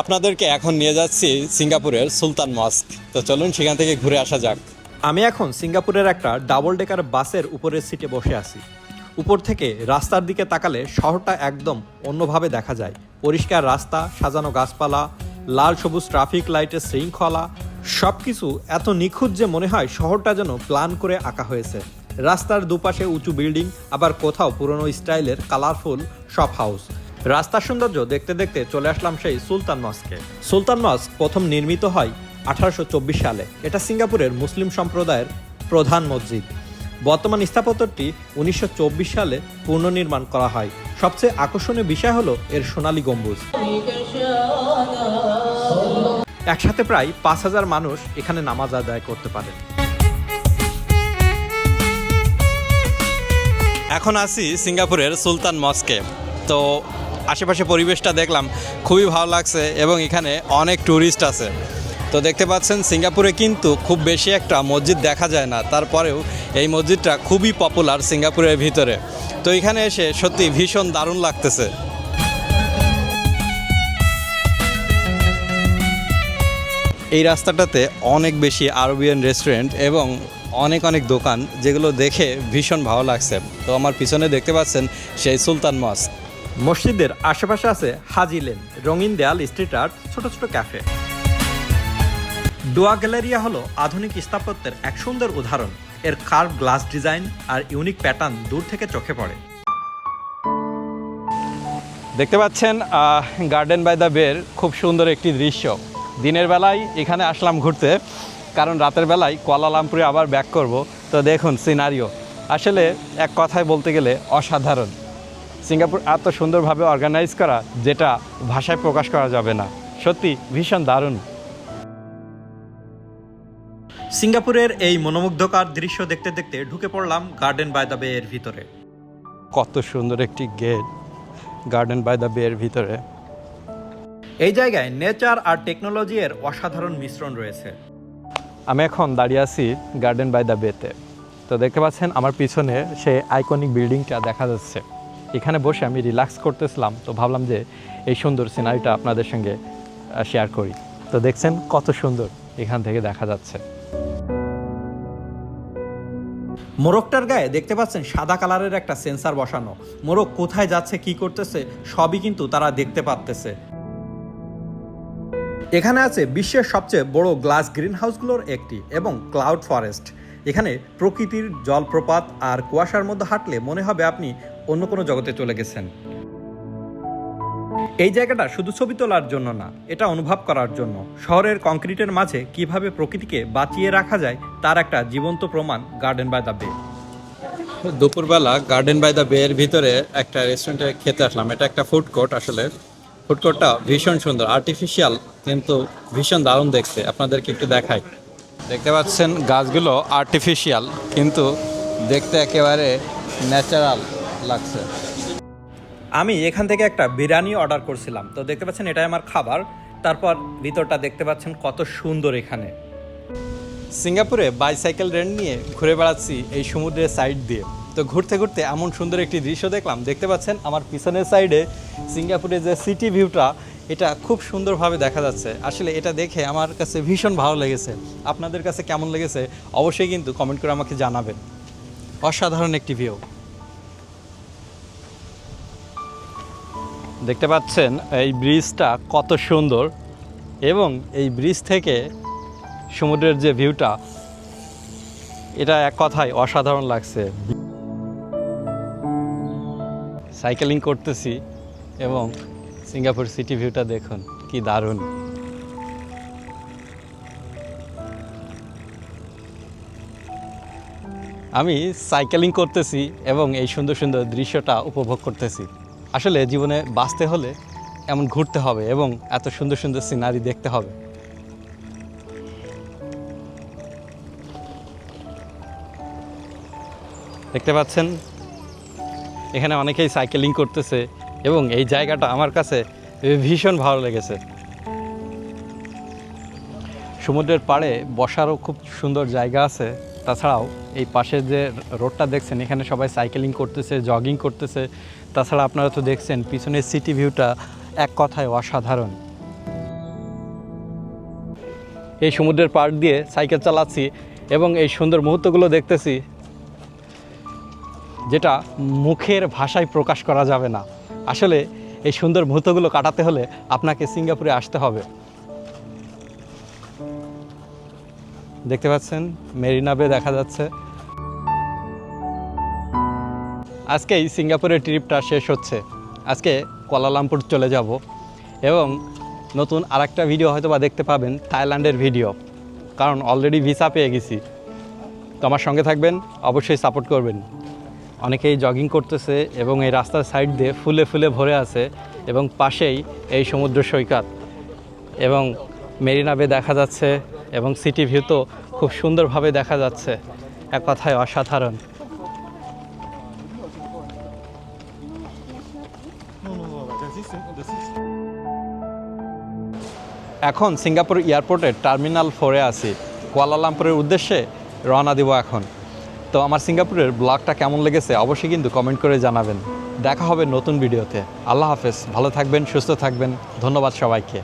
আপনাদেরকে এখন নিয়ে যাচ্ছি সিঙ্গাপুরের সুলতান মস্ক। তো চলুন সেখান থেকে ঘুরে আসা যাক। আমি এখন সিঙ্গাপুরের একটা ডাবল ডেকার বাসের উপরের সিটে বসে আছি। উপর থেকে রাস্তার দিকে তাকালে শহরটা একদম অন্যভাবে দেখা যায়। পরিষ্কার রাস্তা, সাজানো গাছপালা, লাল সবুজ ট্রাফিক লাইটের শৃঙ্খলা, সবকিছু এত নিখুঁত যে মনে হয় শহরটা যেন প্ল্যান করে আঁকা হয়েছে। রাস্তার দুপাশে উঁচু বিল্ডিং, আবার কোথাও পুরনো স্টাইলের কালারফুল শপ হাউস। রাস্তার সৌন্দর্য দেখতে দেখতে চলে আসলাম সেই সুলতান মস্কে। সুলতান মস্ক প্রথম নির্মিত হয় আঠারোশো চব্বিশ সালে। এটা সিঙ্গাপুরের মুসলিম সম্প্রদায়ের প্রধান মসজিদ। বর্তমান স্থাপত্যটি উনিশশো চব্বিশ সালে পুনর্নির্মাণ করা হয়। সবচেয়ে আকর্ষণীয় বিষয় হলো এর সোনালী গম্বুজ। একসাথে প্রায় পাঁচ হাজার মানুষ এখানে নামাজ আদায় করতে পারে এখন আছি সিঙ্গাপুরের সুলতান মস্কে। তো আশেপাশে পরিবেশটা দেখলাম, খুবই ভালো লাগছে এবং এখানে অনেক ট্যুরিস্ট আছে। তো দেখতে পাচ্ছেন, সিঙ্গাপুরে কিন্তু খুব বেশি একটা মসজিদ দেখা যায় না। তারপরেও এই মসজিদটা খুবই পপুলার সিঙ্গাপুরের ভিতরে। তো এখানে এসে সত্যি ভীষণ দারুণ লাগতেছে। এই রাস্তাটাতে অনেক বেশি আরবিয়ান রেস্টুরেন্ট এবং অনেক অনেক দোকান, যেগুলো দেখে ভীষণ ভালো লাগছে। তো আমার পিছনে দেখতে পাচ্ছেন সেই সুলতান মস্ক। মসজিদের আশেপাশে আছে হাজি লেন, রঙিন দেয়াল স্ট্রিট আর্ট ছোট ছোট ক্যাফে ডোয়া গ্যালারিয়া হলো আধুনিক স্থাপত্যের এক সুন্দর উদাহরণ। এর কার্ভ গ্লাস ডিজাইন আর ইউনিক প্যাটার্ন দূর থেকে চোখে পড়ে। দেখতে পাচ্ছেন গার্ডেন বাই দ্য বের খুব সুন্দর একটি দৃশ্য। দিনের বেলায় এখানে আসলাম ঘুরতে, কারণ রাতের বেলায় কোয়ালালামপুরে আবার ব্যাক করব। তো দেখুন সিনারিও আসলে এক কথায় বলতে গেলে অসাধারণ। সিঙ্গাপুর এত সুন্দরভাবে অর্গানাইজ করা যেটা ভাষায় প্রকাশ করা যাবে না। সত্যি ভীষণ দারুণ। সিঙ্গাপুরের এই মনোমুগ্ধকার দৃশ্য দেখতে দেখতে ঢুকে পড়লাম গার্ডেন বাই দ্য বে এর ভিতরে। কত সুন্দর একটি গেট গার্ডেন বাই দ্য বে এর ভিতরে। এই জায়গায় নেচার আর টেকনোলজি এর অসাধারণ মিশ্রণ রয়েছে। আমি এখন দাঁড়িয়ে আছি গার্ডেন বাই দ্য বেতে তো দেখতে পাচ্ছেন আমার পিছনে সেই আইকনিক বিল্ডিংটা দেখা যাচ্ছে। এখানে বসে আমি রিল্যাক্স করতেছিলাম, তো ভাবলাম যে এই সুন্দর সিনারিটা আপনাদের সঙ্গে শেয়ার করি। তো দেখছেন কত সুন্দর এখান থেকে দেখা যাচ্ছে। মোরগটার গায়ে দেখতে পাচ্ছেন সাদা কালারের একটা সেন্সার বসানো। মোরগ কোথায় যাচ্ছে, কি করতেছে, সবই কিন্তু তারা দেখতে পারতেছে। এখানে আছে বিশ্বের সবচেয়ে বড় গ্লাস গ্রিন হাউসগুলোর একটি এবং ক্লাউড ফরেস্ট এখানে প্রকৃতির জলপ্রপাত আর কুয়াশার মধ্যে হাঁটলে মনে হবে আপনি অন্য কোনো জগতে চলে গেছেন। এই জায়গাটা শুধু ছবি তোলার জন্য না, এটা অনুভব করার জন্য। শহরের কংক্রিটের মাঝে কীভাবে প্রকৃতিকে বাঁচিয়ে রাখা যায়, তার একটা জীবন্ত প্রমাণ গার্ডেন বাই দ্য বে দুপুরবেলা গার্ডেন বাই দ্য বে এর ভিতরে একটা রেস্টুরেন্টে খেতে আসলাম। এটা একটা ফুড কোর্ট আসলে। ফুড কোর্টটা ভীষণ সুন্দর আর্টিফিশিয়াল কিন্তু ভীষণ দারুণ দেখতে। আপনাদেরকে একটু দেখাই। দেখতে পাচ্ছেন গাছগুলো আর্টিফিশিয়াল কিন্তু দেখতে একেবারে ন্যাচারাল লাগছে। আমি এখান থেকে একটা বিরিয়ানি অর্ডার করছিলাম। তো দেখতে পাচ্ছেন, এটাই আমার খাবার। তারপর ভিতরটা দেখতে পাচ্ছেন কত সুন্দর এখানে। সিঙ্গাপুরে বাইসাইকেল রেন্ট নিয়ে ঘুরে বেড়াচ্ছি এই সমুদ্রের সাইড দিয়ে। তো ঘুরতে ঘুরতে এমন সুন্দর একটি দৃশ্য দেখলাম। দেখতে পাচ্ছেন, আমার পিছনের সাইডে সিঙ্গাপুরের যে সিটি ভিউটা, এটা খুব সুন্দরভাবে দেখা যাচ্ছে। আসলে এটা দেখে আমার কাছে ভীষণ ভালো লেগেছে। আপনাদের কাছে কেমন লেগেছে? অবশ্যই কিন্তু কমেন্ট করে আমাকে জানাবেন। অসাধারণ একটি ভিউ। দেখতে পাচ্ছেন এই ব্রিজটা কত সুন্দর এবং এই ব্রিজ থেকে সমুদ্রের যে ভিউটা, এটা এক কথায় অসাধারণ লাগছে। সাইকেলিং করতেছি এবং সিঙ্গাপুর সিটি ভিউটা দেখুন, কি দারুণ। আমি সাইকেলিং করতেছি এবং এই সুন্দর সুন্দর দৃশ্যটা উপভোগ করতেছি। আসলে জীবনে বাঁচতে হলে এমন ঘুরতে হবে এবং এত সুন্দর সুন্দর সিনারি দেখতে হবে। দেখতে পাচ্ছেন? এখানে অনেকেই সাইকেলিং করতেছে এবং এই জায়গাটা আমার কাছে ভীষণ ভালো লেগেছে। সমুদ্রের পাড়ে বসারও খুব সুন্দর জায়গা আছে। তাছাড়াও এই পাশে যে রোডটা দেখছেন, এখানে সবাই সাইকেলিং করতেছে জগিং করতেছে। তাছাড়া আপনারা তো দেখছেন, পিছনের সিটি ভিউটা এক কথায় অসাধারণ। এই সমুদ্রের পাড় দিয়ে সাইকেল চালাচ্ছি এবং এই সুন্দর মুহূর্তগুলো দেখতেছি, যেটা মুখের ভাষায় প্রকাশ করা যাবে না। আসলে এই সুন্দর মুহূর্তগুলো কাটাতে হলে আপনাকে সিঙ্গাপুরে আসতে হবে। দেখতে পাচ্ছেন, মেরিনা বে দেখা যাচ্ছে। আজকে এই সিঙ্গাপুরের ট্রিপটা শেষ হচ্ছে। আজকে কোয়ালালামপুর চলে যাব এবং নতুন আরেকটা ভিডিও হয়তো বা দেখতে পাবেন, থাইল্যান্ডের ভিডিও। কারণ অলরেডি ভিসা পেয়ে গেছি। তো আমার সঙ্গে থাকবেন, অবশ্যই সাপোর্ট করবেন। অনেকেই জগিং করতেছে এবং এই রাস্তার সাইড দিয়ে ফুলে ফুলে ভরে আছে এবং পাশেই এই সমুদ্র সৈকত। এবং মেরিনাবে দেখা যাচ্ছে এবং সিটি ভিউ তো খুব সুন্দরভাবে দেখা যাচ্ছে। এক কথায় অসাধারণ। এখন সিঙ্গাপুর এয়ারপোর্টের টার্মিনাল ফোরে আছি। কুয়ালালামপুরের উদ্দেশ্যে রওনা দিব এখন। তো আমার সিঙ্গাপুরের ব্লগটা কেমন লেগেছে অবশ্যই কিন্তু কমেন্ট করে জানাবেন। দেখা হবে নতুন ভিডিওতে। আল্লাহ হাফেজ। ভালো থাকবেন, সুস্থ থাকবেন। ধন্যবাদ সবাইকে।